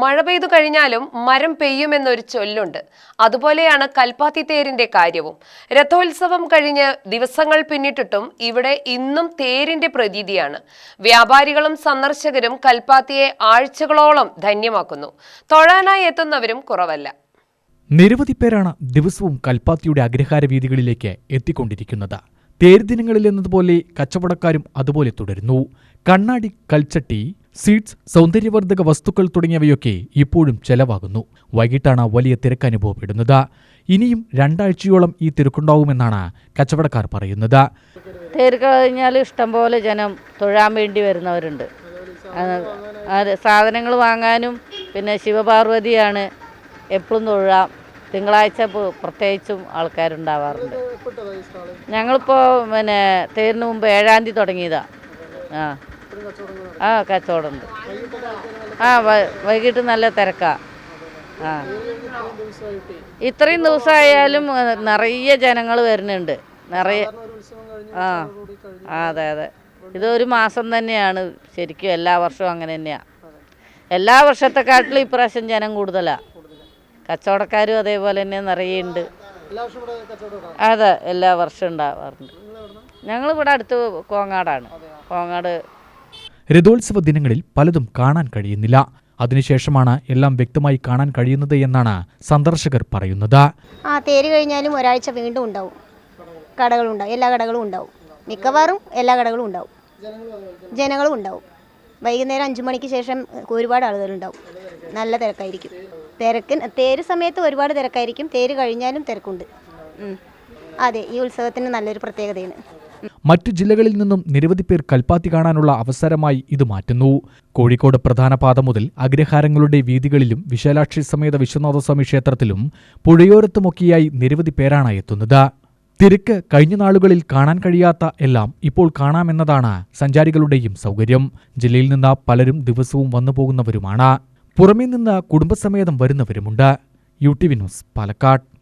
മഴ പെയ്തു കഴിഞ്ഞാലും മരം പെയ്യുമെന്നൊരു ചൊല്ലുണ്ട്. അതുപോലെയാണ് കൽപ്പാത്തി തേരിന്റെ കാര്യവും. രഥോത്സവം കഴിഞ്ഞ് ദിവസങ്ങൾ പിന്നിട്ടിട്ടും ഇവിടെ ഇന്നും തേരിന്റെ പ്രതീതിയാണ്. വ്യാപാരികളും സന്ദർശകരും കൽപ്പാത്തിയെ ആഴ്ചകളോളം ധന്യമാക്കുന്നു. തൊഴാനായി എത്തുന്നവരും കുറവല്ല. നിരവധി പേരാണ് ദിവസവും കൽപ്പാത്തിയുടെ അഗ്രഹാര വീതികളിലേക്ക് എത്തിക്കൊണ്ടിരിക്കുന്നത്. തേരുദിനങ്ങളിൽ എന്നതുപോലെ കച്ചവടക്കാരും അതുപോലെ തുടരുന്നു. കണ്ണാടി കൽച്ചട്ടി സീഡ്സ് സൗന്ദര്യവർദ്ധക വസ്തുക്കൾ തുടങ്ങിയവയൊക്കെ ഇപ്പോഴും ചെലവാകുന്നു. വൈകിട്ടാണ് വലിയ തിരക്ക് അനുഭവപ്പെടുന്നത് ഇനിയും രണ്ടാഴ്ചയോളം ഈ തിരക്കുണ്ടാവുമെന്നാണ് കച്ചവടക്കാർ പറയുന്നത്. തിരക്ക് കഴിഞ്ഞാൽ ഇഷ്ടംപോലെ ജനം തൊഴാൻ വേണ്ടി വരുന്നവരുണ്ട്. സാധനങ്ങൾ വാങ്ങാനും പിന്നെ ശിവപാർവതിയാണ് എപ്പോഴും തൊഴാം. തിങ്കളാഴ്ച പ്രത്യേകിച്ചും ആൾക്കാരുണ്ടാവാറുണ്ട്. ഞങ്ങളിപ്പോൾ പിന്നെ തേരിന് മുമ്പ് ഏഴാം തീയതി തുടങ്ങിയതാണ് ആ. ആ കച്ചവടമുണ്ട്. ആ വൈകിട്ട് നല്ല തിരക്കാ. ആ. ഇത്രയും ദിവസമായാലും നിറയെ ജനങ്ങൾ വരുന്നുണ്ട്. നിറയെ ആ ആ, അതെ അതെ. ഇതൊരു മാസം തന്നെയാണ്. ശരിക്കും എല്ലാ വർഷവും അങ്ങനെ തന്നെയാണ് എല്ലാ വർഷത്തെക്കാട്ടിലും ഇപ്രാവശ്യം ജനം കൂടുതലാണ് കച്ചവടക്കാരും അതേപോലെ തന്നെ നിറയെ ഉണ്ട് അതെ എല്ലാ വർഷവും ഉണ്ടാവാറുണ്ട്. ഞങ്ങളിവിടെ അടുത്ത് കോങ്ങാടാണ്. കോങ്ങാട് രഥോത്സവ ദിനങ്ങളിൽ പലതും കാണാൻ കഴിയുന്നില്ല. അതിനുശേഷമാണ് എല്ലാം വ്യക്തമായി കാണാൻ കഴിയുന്നത് എന്നാണ് സന്ദർശകർ പറയുന്നത്. ആ തേര് കഴിഞ്ഞാലും ഒരാഴ്ച വീണ്ടും ഉണ്ടാവും. കടകളും ഉണ്ടാവും. എല്ലാ കടകളും ഉണ്ടാവും. മിക്കവാറും എല്ലാ കടകളും ഉണ്ടാവും. ജനങ്ങളും ഉണ്ടാവും. വൈകുന്നേരം അഞ്ചു മണിക്ക് ശേഷം ഒരുപാട് ആളുകളുണ്ടാവും. നല്ല തിരക്കായിരിക്കും. തിരക്ക് തേര് സമയത്ത് ഒരുപാട് തിരക്കായിരിക്കും. തേര് കഴിഞ്ഞാലും തിരക്കുണ്ട്. അതെ ഈ ഉത്സവത്തിന് നല്ലൊരു പ്രത്യേകതയാണ്. മറ്റു ജില്ലകളിൽ നിന്നും നിരവധി പേർ കൽപ്പാത്തി കാണാനുള്ള അവസരമായി ഇത് മാറ്റുന്നു. കോഴിക്കോട് പ്രധാന പാത മുതൽ അഗ്രഹാരങ്ങളുടെ വീതികളിലും വിശാലാക്ഷി സമേത വിശ്വനാഥസ്വാമി ക്ഷേത്രത്തിലും പുഴയോരത്തുമൊക്കെയായി നിരവധി പേരാണ് എത്തുന്നത്. തിരക്ക് കഴിഞ്ഞ നാളുകളിൽ കാണാൻ കഴിയാത്ത എല്ലാം ഇപ്പോൾ കാണാമെന്നതാണ് സഞ്ചാരികളുടെയും സൗകര്യം. ജില്ലയിൽ നിന്ന് പലരും ദിവസവും വന്നു പോകുന്നവരുമാണ്. പുറമേ നിന്ന് കുടുംബസമേതം വരുന്നവരുമുണ്ട്. U T V news Palakkad.